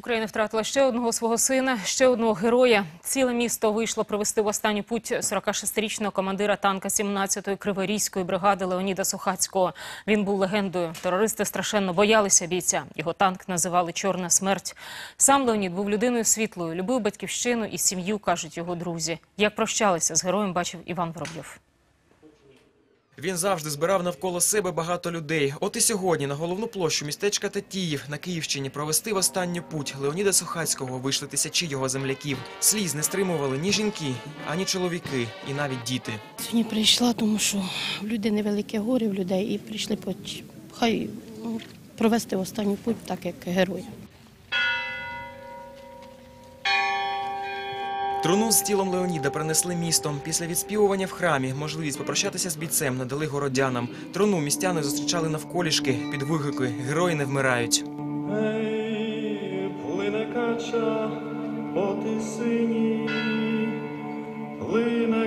Україна втратила ще одного свого сина, ще одного героя. Ціле місто вийшло провести в останню путь 46-річного командира танка 17-ї Криворізької бригади Леоніда Сухацького. Він був легендою. Терористи страшенно боялися бійця. Його танк називали Чорна смерть. Сам Леонід був людиною світлою, любив батьківщину і сім'ю, кажуть його друзі. Як прощалися з героєм, бачив Іван Воробйов. Він завжди збирав навколо себе багато людей. От і сьогодні на головну площу містечка Татіїв на Київщині провести в останню путь Леоніда Сухацького вийшли тисячі його земляків. Сліз не стримували ні жінки, ані чоловіки, і навіть діти. Сьогодні прийшла, тому що в людей невелике горе в людей і прийшли поч- хай ну, провести останню путь, так як герої. Труну з тілом Леоніда принесли містом. Після відспівування в храмі можливість попрощатися з бійцем надали городянам. Труну містяни зустрічали навколішки під вигуки «Герої не вмирають». Ей, плине кача по сині, плине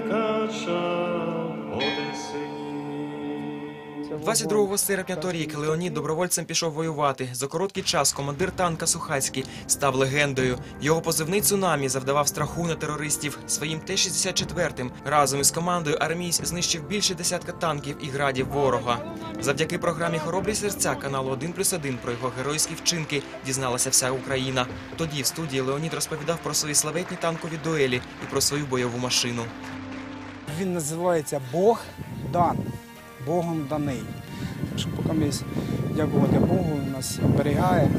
22 серпня торік Леонід добровольцем пішов воювати. За короткий час командир танка Сухацький став легендою. Його позивний цунамі завдавав страху на терористів. Своїм Т-64 разом із командою армійсь знищив більше десятка танків і градів ворога. Завдяки програмі Хоробрі серця каналу 1 плюс 1 про його геройські вчинки дізналася вся Україна. Тоді в студії Леонід розповідав про свої славетні танкові дуелі і про свою бойову машину. Він називається Бог дан, Богом даний. Так що поки ми дякувати Богу, нас оберігає.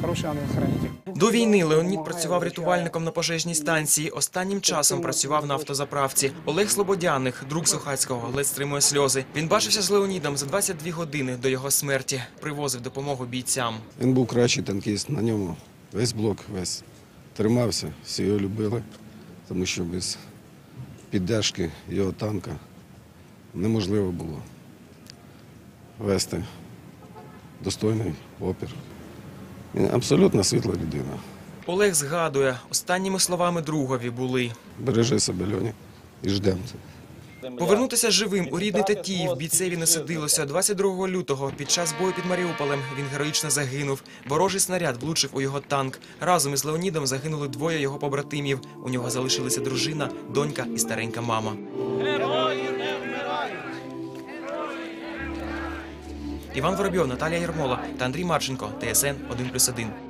Хороший ангел-хранитель. До війни Леонід працював рятувальником на пожежній станції. Останнім часом працював на автозаправці. Олег Слободяних, друг Сухацького, ледь стримує сльози. Він бачився з Леонідом за 22 години до його смерті. Привозив допомогу бійцям. Він був кращий танкіст, на ньому весь блок весь тримався, всі його любили, тому що без піддержки його танка неможливо було вести достойний опір. Він абсолютно світла людина. Олег згадує, останніми словами другові були. Бережи себе, Льоні, і ждемо. Повернутися живим у рідний Татіїв бійцеві не сидилося. 22 лютого під час бою під Маріуполем він героїчно загинув. Ворожий снаряд влучив у його танк. Разом із Леонідом загинули двоє його побратимів. У нього залишилися дружина, донька і старенька мама. Іван Воробйов, Наталія Єрмола та Андрій Марченко. ТСН 1+,1.